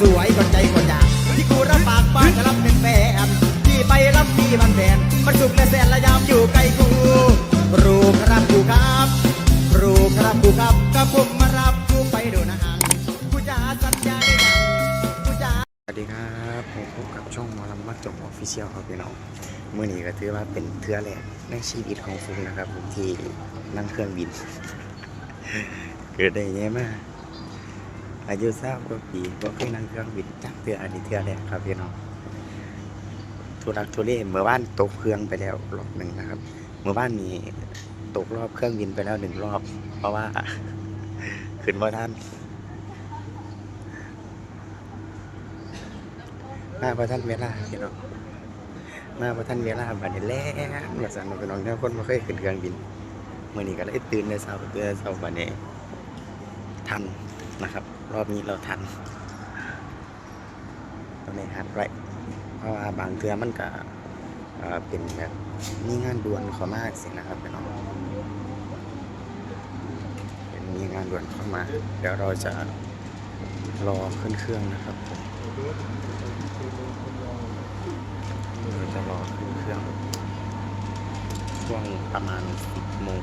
สวยคนใจคนอยากที่กูรับปากบ้านจะรับเป็นแฟนที่ไปรับมีมันแฟนมันสุขและแสนและยามอยู่ใกล้กูรู้ครับกูครับรู้ครับกูครับก็ผมมารับกูไปดูนะฮังกูจะสัญญาได้ยังกูจะสวัสดีครับผมพบกับช่องมอลำมักจบออฟฟิเชียลครับพี่น้องเมื่อนี้ก็ถือว่าเป็นเทือแรกในชีวิตของฟุกนะครับผมที่นั่งเครื่องบิน เกิดได้ยังไงมา อายุทรากว่าปีก็เคยนั่งเครื่องบินจักเทืออันนี้เทือแรกครับพี่น้องทุรักทุเลเมื่อวานตกเครื่องไปแล้วรอบหนึ่งนะครับ เมื่อวานนี้ตกรอบเครื่องบินไปแล้วหนึ่งรอบ เพราะว่าขึ้นว่าท่านมาพระท่านเวลาพี่น้องมาพระท่านเวลาบัดนี้แล้มาสั่นพี่น้องเนี่ยคนมาเคยขึ้นเครื่องบินเมื่อนี้ก็เลยตื่นในเช้าตื่นในเช้าบัดนี้ทันนะครับ รอบนี้เราทันเราในฮัดไรเพราะว่าบางเทือมันก็เป็นแบบมีงานด่วนเข้ามาสินะครับพี่น้องเป็นมีงานด่วนเข้ามา เดี๋ยวเราจะรอขึ้นเครื่องนะครับเราจะรอขึ้นเครื่องช่วงประมาณ 10โมง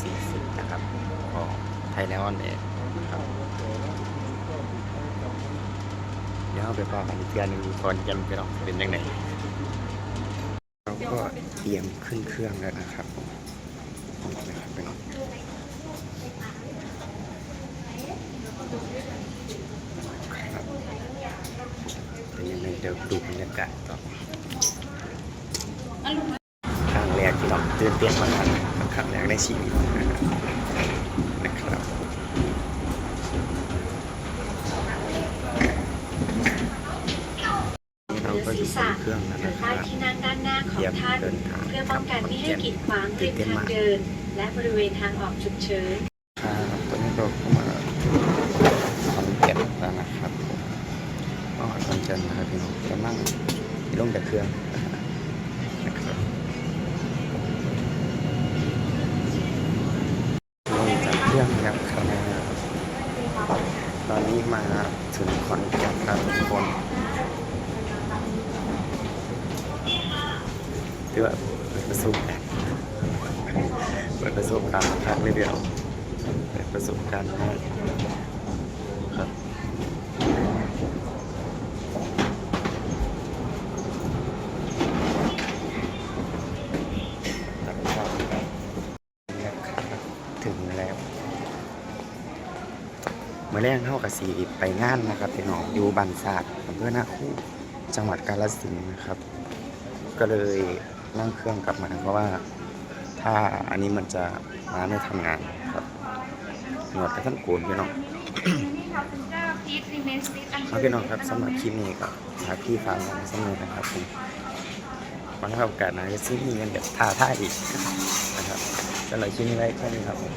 40 นะครับของไทยแล้วออนแอร์นะครับ ดี๋ยวเราไปฟังกันเทือนหนึงก่อนไปลองเป็นยังไงเราก็เตรียมขึ้นเครื่องแล้วนะครับนะครับไปลองครับเป็นยังไงเดี๋ยวดูบรรยากาศต่อครั้งแรกที่เราตื่นเต้นมากครั้งแรกในชีวิตนะครับ นี่เราก็อยู่บนเครื่องแล้ที่นั่งด้านหน้าของท่านเพื่อป้องกันไม่ให้กีดขวางริมทางเดิน และบริเวณทางออกฉุกเฉินครับตอนนี้เราก็มาคอนเก็ตแล้วนะครับก็คอนเจนนะครับพี่น้องกำลังลงจากเครื่องนะครับลงจากเครื่องแล้วครับตอนนี้มาถึงคอนแก่นครับทุกคน ถือว่าเปิดประสบการณ์เปิดประสบการณ์ครั้งเดียวเปิดประสบการณ์มากครับแล้วก็นะครับถึงแล้วเมื่อแรกเท่ากับสีไปงานนะครับพี่น้องอยู่บันศาสตร์อำเภอหน้าคู่จังหวัดกาฬสินธุ์นะครับ ก็เลย นั่งเครื่องกลับมา เพราะว่าถ้าอันนี้มันจะมาไม่ทำงานครับหนวดกระทั่งโกนพี่น้องเอาพี่น้องครับสำหรับคลิปนี้ก็หาพี่ฟังกันสนุกนะครับผมวันนี้โอกาสหนะจะซื้อมีเงินแบบท่าท่ายอีกนะครับสำหรับคลิปนี้ไว้แค่นี้ครับผม